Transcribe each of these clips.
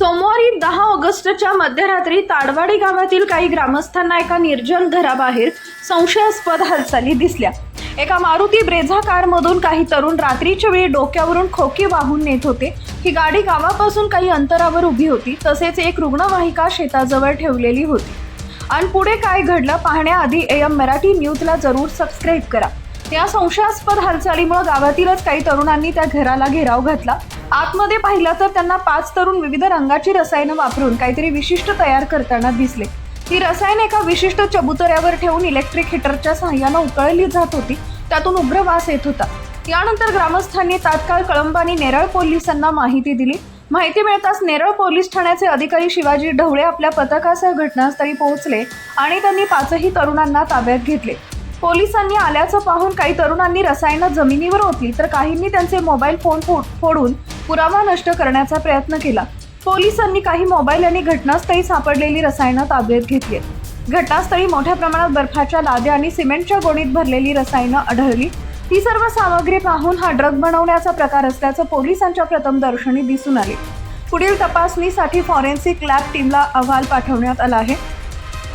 सोमवारी दहा ऑगस्टच्या मध्यरात्री ताडवाडी गावातील काही ग्रामस्थांना एका निर्जन घराबाहेर संशयास्पद हालचाली दिसल्या. एका मारुती ब्रेझा कारमधून काही तरुण रात्रीच्या वेळी डोक्यावरून खोकी वाहून नेत होते. ही गाडी गावापासून काही अंतरावर उभी होती तसेच एक रुग्णवाहिका शेताजवळ ठेवलेली होती. आणि पुढे काय घडलं पाहण्याआधी एम मराठी न्यूजला जरूर सबस्क्राईब करा. या संशयास्पद हालचालीमुळे गावातीलच काही तरुणांनी त्या घराला घेराव घातला. आतमध्ये पाहिलं तर त्यांना पाच तरुण विविध रंगाची रसायनं वापरून काहीतरी विशिष्ट तयार करताना दिसले. ही रसायन एका विशिष्ट चबुतऱ्यावर ठेवून इलेक्ट्रिक हिटरच्या सहाय्यानं उकळली जात होती. त्यातून उग्र वास येत होता. यानंतर ग्रामस्थांनी तात्काळ कळंब आणि नेरळ पोलिसांना माहिती दिली. माहिती मिळताच नेरळ पोलीस ठाण्याचे अधिकारी शिवाजी ढवळे आपल्या पथकासह घटनास्थळी पोहोचले आणि त्यांनी पाचही तरुणांना ताब्यात घेतले. पोलिसांनी आल्याचं पाहून काही तरुणांनी रसायनं जमिनीवर ओतली तर काहींनी त्यांचे मोबाईल फोन फो- फोडून पुरावा नष्ट करण्याचा प्रयत्न केला. पोलिसांनी काही मोबाईल आणि घटनास्थळी सापडलेली रसायनं ताब्यात घेतली घटनास्थळी मोठ्या प्रमाणात बर्फाच्या लाद्या आणि सिमेंटच्या गोणीत भरलेली रसायनं आढळली. ही सर्व सामग्री पाहून हा ड्रग बनवण्याचा प्रकार असल्याचं पोलिसांच्या प्रथमदर्शनी दिसून आले. पुढील तपासणीसाठी फॉरेन्सिक लॅब टीमला अहवाल पाठवण्यात आला आहे.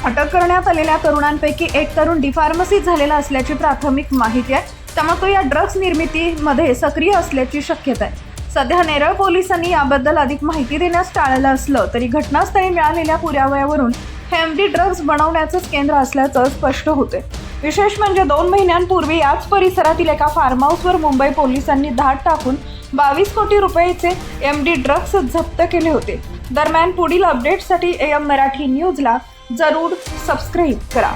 अटक करण्यात आलेल्या तरुणांपैकी एक तरुण डिफार्मसी झालेला असल्याची प्राथमिक माहिती आहे. त्यामुळे तो या ड्रग्ज निर्मितीमध्ये सक्रिय असल्याची शक्यता आहे. सध्या नेरळ पोलिसांनी याबद्दल अधिक माहिती देण्यास टाळलं असलं तरी घटनास्थळी मिळालेल्या पुराव्यावरून हे एम डी ड्रग्ज बनवण्याचंच केंद्र असल्याचं स्पष्ट होते विशेष म्हणजे दोन महिन्यांपूर्वी याच परिसरातील एका फार्म हाऊसवर मुंबई पोलिसांनी धाड टाकून बावीस कोटी रुपयाचे एम डी ड्रग्ज जप्त केले होते. दरम्यान पुढील अपडेटसाठी एम मराठी न्यूजला जरूर सबस्क्राईब करा.